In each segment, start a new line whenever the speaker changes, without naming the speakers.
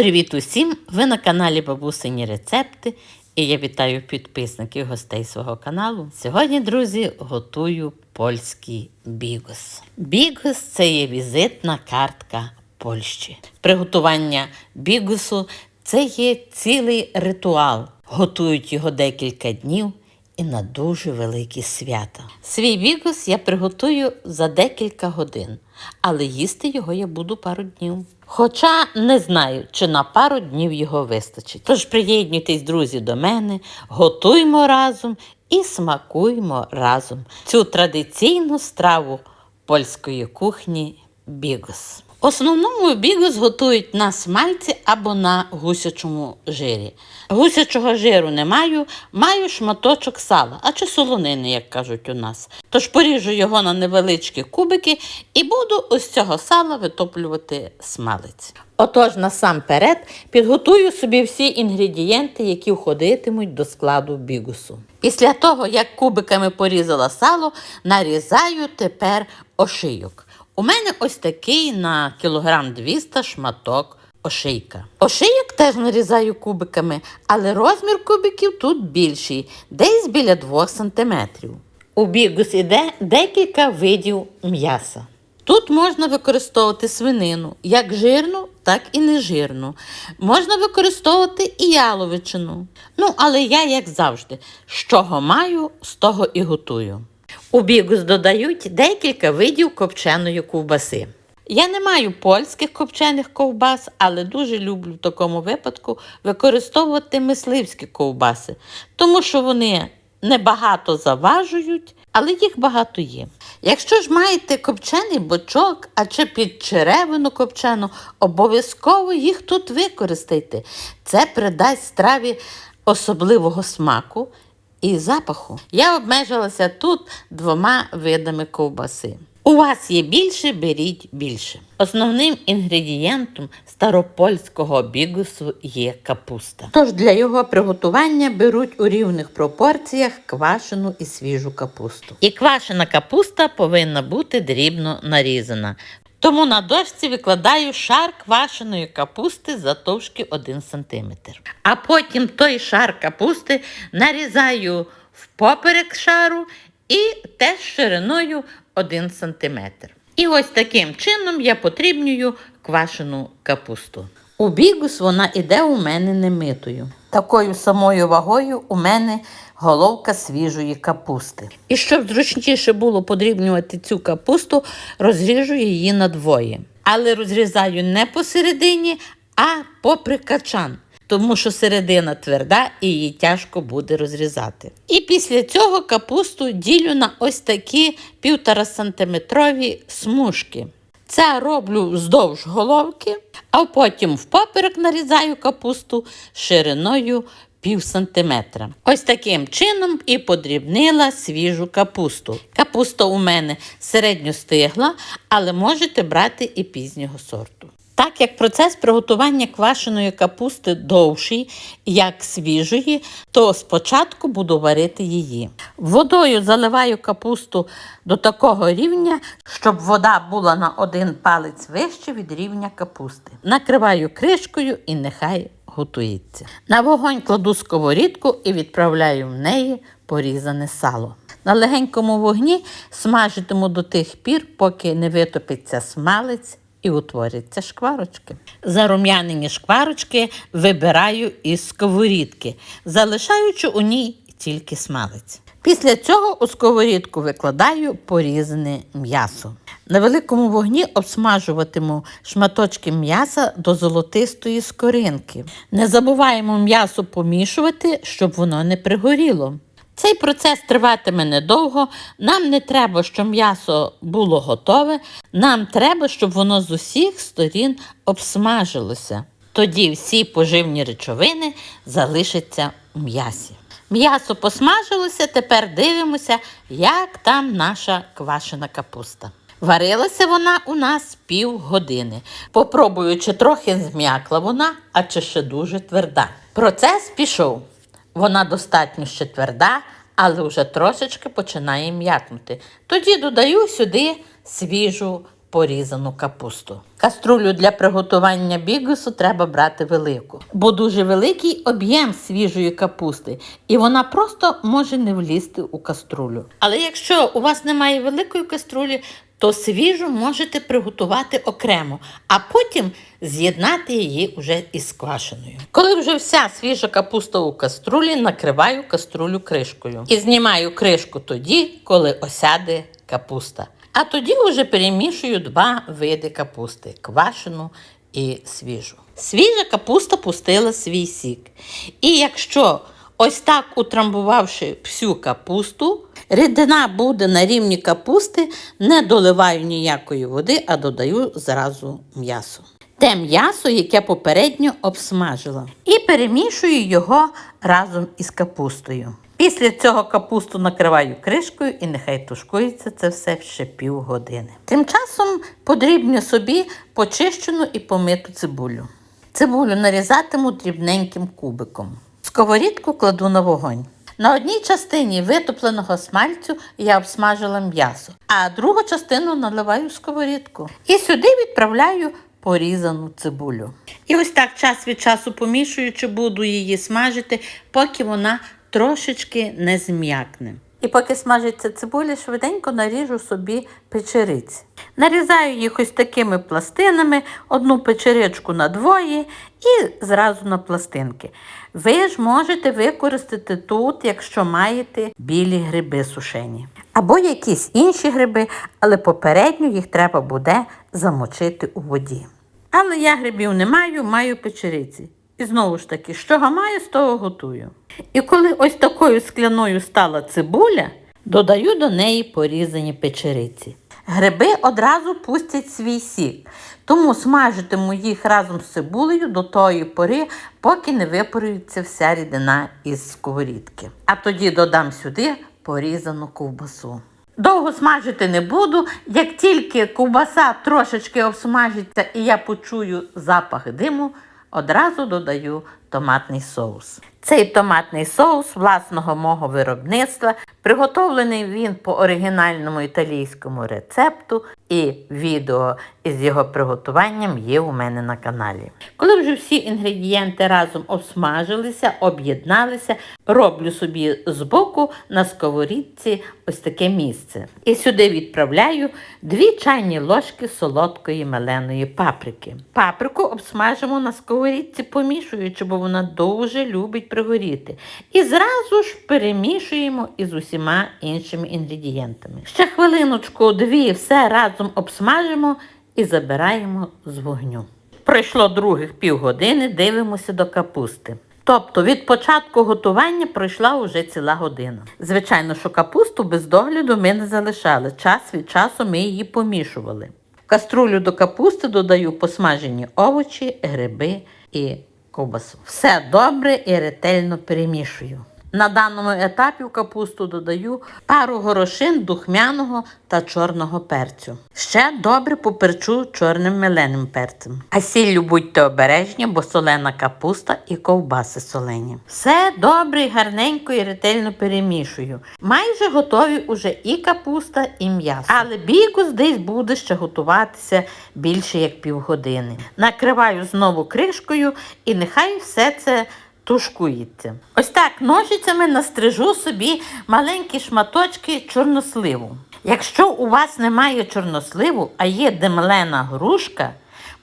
Привіт усім! Ви на каналі Бабусині Рецепти. І я вітаю підписників гостей свого каналу. Сьогодні, друзі, готую польський бігос. Бігос це є візитна картка Польщі. Приготування бігосу це є цілий ритуал. Готують його декілька днів і на дуже великі свята. Свій бігос я приготую за декілька годин, але їсти його я буду пару днів. Хоча не знаю, чи на пару днів його вистачить. Тож приєднуйтесь, друзі, до мене, готуймо разом і смакуймо разом цю традиційну страву польської кухні бігос. Основному бігос готують на смальці або на гусячому жирі. Гусячого жиру не маю, маю шматочок сала, а чи солонини, як кажуть у нас. Тож поріжу його на невеличкі кубики і буду ось цього сала витоплювати смалець. Отож, насамперед підготую собі всі інгредієнти, які входитимуть до складу бігусу. Після того, як кубиками порізала сало, нарізаю тепер ошийок. У мене ось такий на кілограм 200 шматок ошийка. Ошийок теж нарізаю кубиками, але розмір кубиків тут більший, десь біля 2 см. У бігус іде декілька видів м'яса. Тут можна використовувати свинину, як жирну, так і нежирну. Можна використовувати і яловичину. Ну, але я, як завжди, з чого маю, з того і готую. У бігус додають декілька видів копченої ковбаси. Я не маю польських копчених ковбас, але дуже люблю в такому випадку використовувати мисливські ковбаси, тому що вони небагато заважують, але їх багато є. Якщо ж маєте копчений бочок, а чи підчеревину копчену, обов'язково їх тут використайте. Це придасть страві особливого смаку і запаху. Я обмежилася тут двома видами ковбаси. У вас є більше, беріть більше. Основним інгредієнтом старопольського бігусу є капуста. Тож для його приготування беруть у рівних пропорціях квашену і свіжу капусту. І квашена капуста повинна бути дрібно нарізана. Тому на дошці викладаю шар квашеної капусти завтовшки 1 см. А потім той шар капусти нарізаю впоперек шару і теж шириною 1 см. І ось таким чином я потрібнюю квашену капусту. У бігус вона іде у мене немитою. Такою самою вагою у мене головка свіжої капусти. І щоб зручніше було подрібнювати цю капусту, розріжу її надвоє. Але розрізаю не посередині, а попри качан тому що середина тверда і її тяжко буде розрізати. І після цього капусту ділю на ось такі півтора сантиметрові смужки. Це роблю вздовж головки, а потім впоперек нарізаю капусту шириною пів сантиметра. Ось таким чином і подрібнила свіжу капусту. Капуста у мене середньостигла, але можете брати і пізнього сорту. Так як процес приготування квашеної капусти довший, як свіжої, то спочатку буду варити її. Водою заливаю капусту до такого рівня, щоб вода була на один палець вище від рівня капусти. Накриваю кришкою і нехай готується. На вогонь кладу сковорідку і відправляю в неї порізане сало. На легенькому вогні смажитиму до тих пір, поки не витопиться смалець і утворяться шкварочки. Зарум'янені шкварочки вибираю із сковорідки, залишаючи у ній тільки смалець. Після цього у сковорідку викладаю порізане м'ясо. На великому вогні обсмажуватиму шматочки м'яса до золотистої скоринки. Не забуваємо м'ясо помішувати, щоб воно не пригоріло. Цей процес триватиме недовго. Нам не треба, щоб м'ясо було готове. Нам треба, щоб воно з усіх сторін обсмажилося. Тоді всі поживні речовини залишаться у м'ясі. М'ясо посмажилося, тепер дивимося, як там наша квашена капуста. Варилася вона у нас півгодини. Попробую, чи трохи зм'якла вона, а чи ще дуже тверда. Процес пішов. Вона достатньо ще тверда, але вже трошечки починає м'якнути. Тоді додаю сюди свіжу порізану капусту. Каструлю для приготування бігусу треба брати велику, бо дуже великий об'єм свіжої капусти, і вона просто може не влізти у каструлю. Але якщо у вас немає великої каструлі, то свіжу можете приготувати окремо, а потім з'єднати її уже із квашеною. Коли вже вся свіжа капуста у каструлі, накриваю каструлю кришкою. І знімаю кришку тоді, коли осяде капуста. А тоді вже перемішую два види капусти квашену і свіжу. Свіжа капуста пустила свій сік. І якщо ось так утрамбувавши всю капусту, рідина буде на рівні капусти, не доливаю ніякої води, а додаю зразу м'ясо. Те м'ясо, яке попередньо обсмажила, і перемішую його разом із капустою. Після цього капусту накриваю кришкою і нехай тушкується це все ще півгодини. Тим часом подрібню собі почищену і помиту цибулю. Цибулю нарізатиму дрібненьким кубиком. Сковорідку кладу на вогонь. На одній частині витопленого смальцю я обсмажила м'ясо, а другу частину наливаю в сковорідку. І сюди відправляю порізану цибулю. І ось так час від часу помішуючи, буду її смажити, поки вона трошечки не зм'якне. І поки смажиться цибуля, швиденько наріжу собі печериці. Нарізаю їх ось такими пластинами, одну печеричку на двоє і зразу на пластинки. Ви ж можете використати тут, якщо маєте білі гриби сушені. Або якісь інші гриби, але попередньо їх треба буде замочити у воді. Але я грибів не маю, маю печериці. І знову ж таки, що маю, з того готую. І коли ось такою скляною стала цибуля, додаю до неї порізані печериці. Гриби одразу пустять свій сік, тому смажитиму їх разом з цибулею до тої пори, поки не випарується вся рідина із сковорідки. А тоді додам сюди порізану ковбасу. Довго смажити не буду. Як тільки ковбаса трошечки обсмажиться і я почую запах диму, одразу додаю томатний соус. Цей томатний соус власного мого виробництва, приготовлений він по оригінальному італійському рецепту, і відео із його приготуванням є у мене на каналі. Коли вже всі інгредієнти разом обсмажилися, об'єдналися, роблю собі збоку на сковорідці ось таке місце. І сюди відправляю 2 чайні ложки солодкої меленої паприки. Паприку обсмажимо на сковорідці, помішуючи, бо вона дуже любить пригоріти. І зразу ж перемішуємо із усіма іншими інгредієнтами. Ще хвилиночку-дві все разом обсмажимо і забираємо з вогню. Пройшло других півгодини, дивимося до капусти. Тобто від початку готування пройшла уже ціла година. Звичайно, що капусту без догляду ми не залишали. Час від часу ми її помішували. В каструлю до капусти додаю посмажені овочі, гриби і ковбасу. Все добре і ретельно перемішую. На даному етапі в капусту додаю пару горошин духмяного та чорного перцю. Ще добре поперчу чорним меленим перцем. А сіллю будьте обережні, бо солена капуста і ковбаси солені. Все добре, гарненько і ретельно перемішую. Майже готові уже і капуста, і м'ясо. Але бікус десь буде ще готуватися більше як півгодини. Накриваю знову кришкою і нехай все це тушкується. Ось так ножицями настрижу собі маленькі шматочки чорносливу. Якщо у вас немає чорносливу, а є демлена грушка,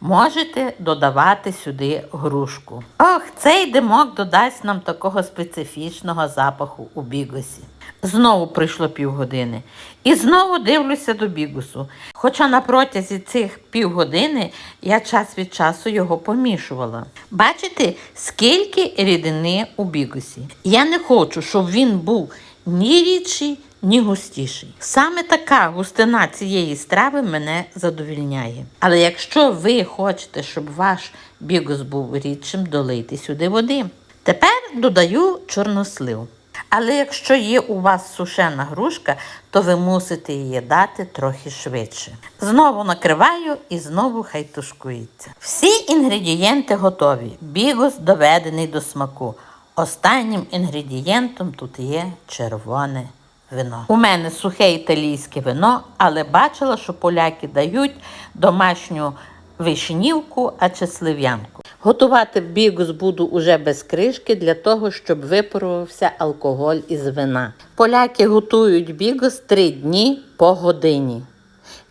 можете додавати сюди грушку. Ох, цей димок додасть нам такого специфічного запаху у бігосі. Знову пройшло півгодини. І знову дивлюся до бігусу. Хоча на протязі цих півгодини я час від часу його помішувала. Бачите, скільки рідини у бігусі. Я не хочу, щоб він був ні рідший, ні густіший. Саме така густина цієї страви мене задовільняє. Але якщо ви хочете, щоб ваш бігус був рідшим, долийте сюди води. Тепер додаю чорнослив. Але якщо є у вас сушена грушка, то ви мусите її дати трохи швидше. Знову накриваю і знову хай тушкується. Всі інгредієнти готові. Бігус доведений до смаку. Останнім інгредієнтом тут є червоне вино. У мене сухе італійське вино, але бачила, що поляки дають домашню вишнівку, а чи слив'янку. Готувати бігус буду уже без кришки для того, щоб випарувався алкоголь із вина. Поляки готують бігус три дні по годині.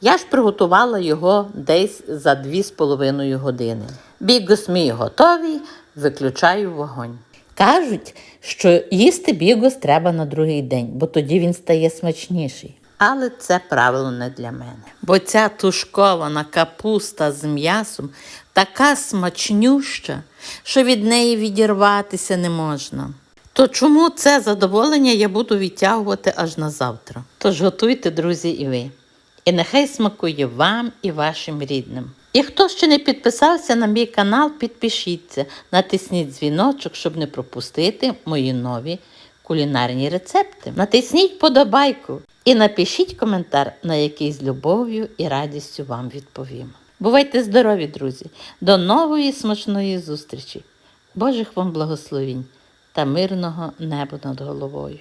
Я ж приготувала його десь за 2,5 години. Бігус мій готовий, виключаю вогонь. Кажуть, що їсти бігус треба на другий день, бо тоді він стає смачніший. Але це правило не для мене. Бо ця тушкована капуста з м'ясом така смачнюща, що від неї відірватися не можна. То чому це задоволення я буду відтягувати аж на завтра? Тож готуйте, друзі, і ви. І нехай смакує вам і вашим рідним. І хто ще не підписався на мій канал, підпишіться, натисніть дзвіночок, щоб не пропустити мої нові кулінарні рецепти. Натисніть подобайку і напишіть коментар, на який з любов'ю і радістю вам відповім. Бувайте здорові, друзі! До нової смачної зустрічі! Божих вам благословінь та мирного неба над головою!